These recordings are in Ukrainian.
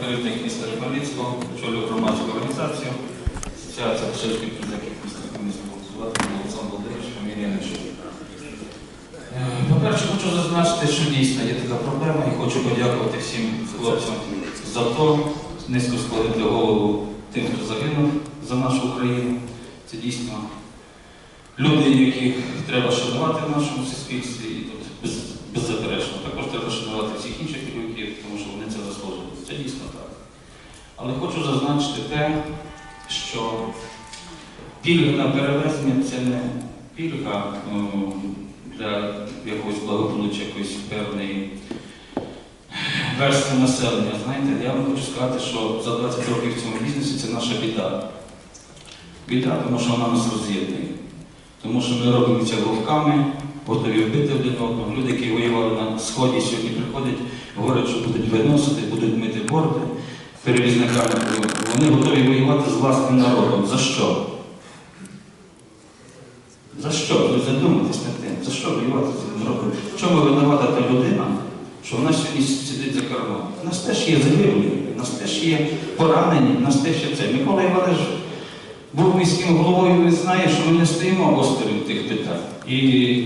керівник міста Хмельницького, очолюю громадську організацію, Асоціація поширських козаків міста Хмельницького, звати Олександр Володимирович, фамілія По-перше, хочу зазначити, що дійсно є така проблема і хочу подякувати всім хлопцям за то, низько склонити голову тим, хто загинув за нашу Україну. Це дійсно люди, яких треба шанувати в нашому суспільстві, і тут без, беззаперечно. Також треба шанувати всіх інших чоловіків, тому що вони це заслужують. Це дійсно так. Але хочу зазначити те, що пільга на перевезення це не пільга ну, для якогось благополуччя, якоїсь певної верстви населення. Знаєте, я вам хочу сказати, що за 20 років в цьому бізнесі це наша біда. Біда, тому що вона нас роз'єднує. Тому що ми робимо це вовками, готові вбити один одного. Люди, які воювали на сході, сьогодні приходять, говорять, що будуть виносити, будуть мити борди перевізниками. Вони готові воювати з власним народом. За що? За що? Ви задумайтесь над тим. За що воювати з цим народом? Чому винувата та людина, що вона сьогодні сидить за кермом? У нас теж є загиблі, у нас теж є поранені, у нас теж є це. Микола Іванович був міським головою, він знає, що ми не стоїмо осторонь тих питань. І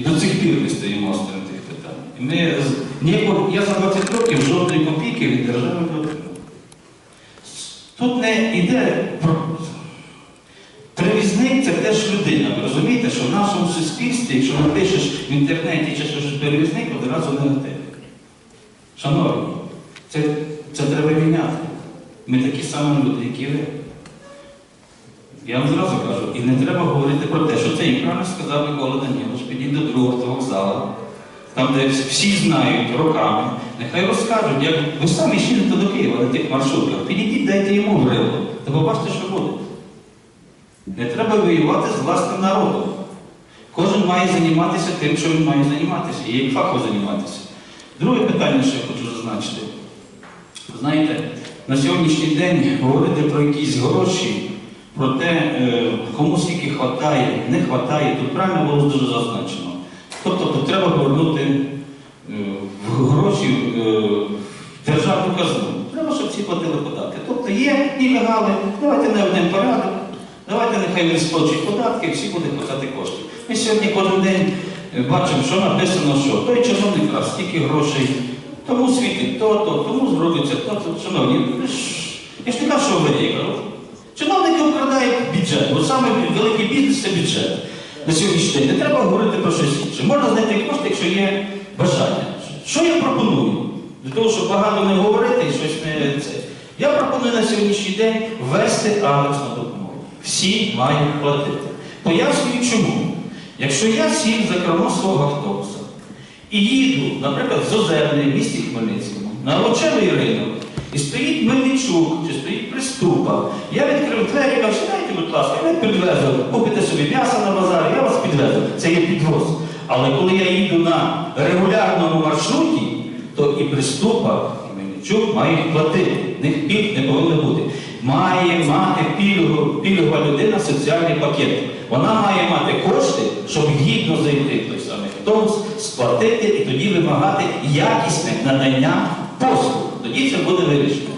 до цих пір не стоїмо осторонь тих питань. Ми, ніякого- я за 20 років жодної копійки від держави. Тут не йде про. Перевізник це теж людина. Ви розумієте, що в нашому суспільстві, якщо напишеш в інтернеті чи щось перевізник, одразу негатив. Шановні, це, це треба міняти. Ми такі самі люди, які ви. Я вам зразу кажу, і не треба говорити про те, що це і правильно сказав Микола Данілович, підіть до другого автовокзалу, там, де всі знають роками, нехай розкажуть, як ви самі їздите до Києва на тих маршрутках, підійдіть, дайте йому гриву, та побачите, що буде. Не треба воювати з власним народом. Кожен має займатися тим, що він має займатися, і як фахово займатися. Друге питання, що я хочу зазначити. Знаєте, на сьогоднішній день говорити про якісь гроші, про те, е, кому скільки хватає, не хватає, тут правильно було дуже зазначено. Тобто тут треба повернути е, гроші е, в державну казну. Треба, щоб всі платили податки. Тобто є нелегали, давайте не один порядок, давайте нехай він сплачують податки, всі будуть платити кошти. Ми сьогодні кожен день е, бачимо, що написано, що той чиновник раз стільки грошей, тому світить то-то, тому зробиться то-то. Шановні, я ж не кажу, що ви. Чиновники вкрадають бюджет, бо саме великий бізнес це бюджет. На сьогоднішній день не треба говорити про щось інше. Можна знайти кошти, якщо є бажання. Що я пропоную? Для того, щоб багато не говорити і щось не це. Я пропоную на сьогоднішній день ввести адресну допомогу. Всі мають платити. Пояснюю чому. Якщо я сів за кермо свого автобуса і їду, наприклад, з Озерної в місті Хмельницькому, на Лочевий ринок, і стоїть Мельничук, чи стоїть Приступа. Я відкрив двері, кажу, сідайте, будь ласка, я підвезу, купите собі м'ясо Це. Але коли я їду на регулярному маршруті, то і Приступа, і Мельничук мають платити. В них пільг не повинно бути. Має мати пільгу, пільгова людина соціальний пакет. Вона має мати кошти, щоб гідно зайти той самий автобус, сплатити і тоді вимагати якісне надання послуг. Тоді це буде вирішено.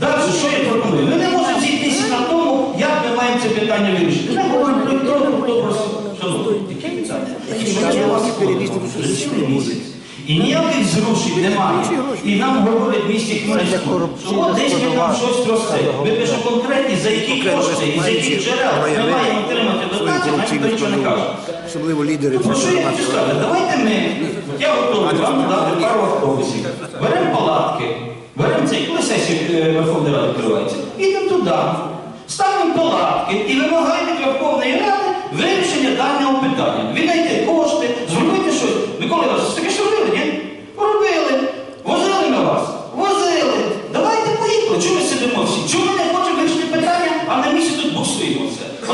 Далі, що я пропоную? Ми не можемо зійтися на тому, як ми маємо це питання вирішити. І ніяких зрушень немає. І нам говорять в місті Хмельницькому, що от десь ми там щось росте. Ви пише конкретні, за які кошти і за які джерел ми маємо отримати дотацію, нам ніхто нічого не каже. Особливо лідери Про що я хочу сказати? Давайте ми, я готовий вам дати пару автобусів, беремо палатки, беремо цей, коли сесія е, Верховної Ради відкривається, ідемо туди, ставимо палатки і вимагаємо від Верховної Ради вирішення даного питання. Віднайти кошти, зробити щось. Микола вас таке що робили, ні? Робили. Возили ми вас. Возили. Давайте поїхали. Чому ми сидимо всі? Чому ми не хочемо вирішити питання, а на місці тут буксуємо все?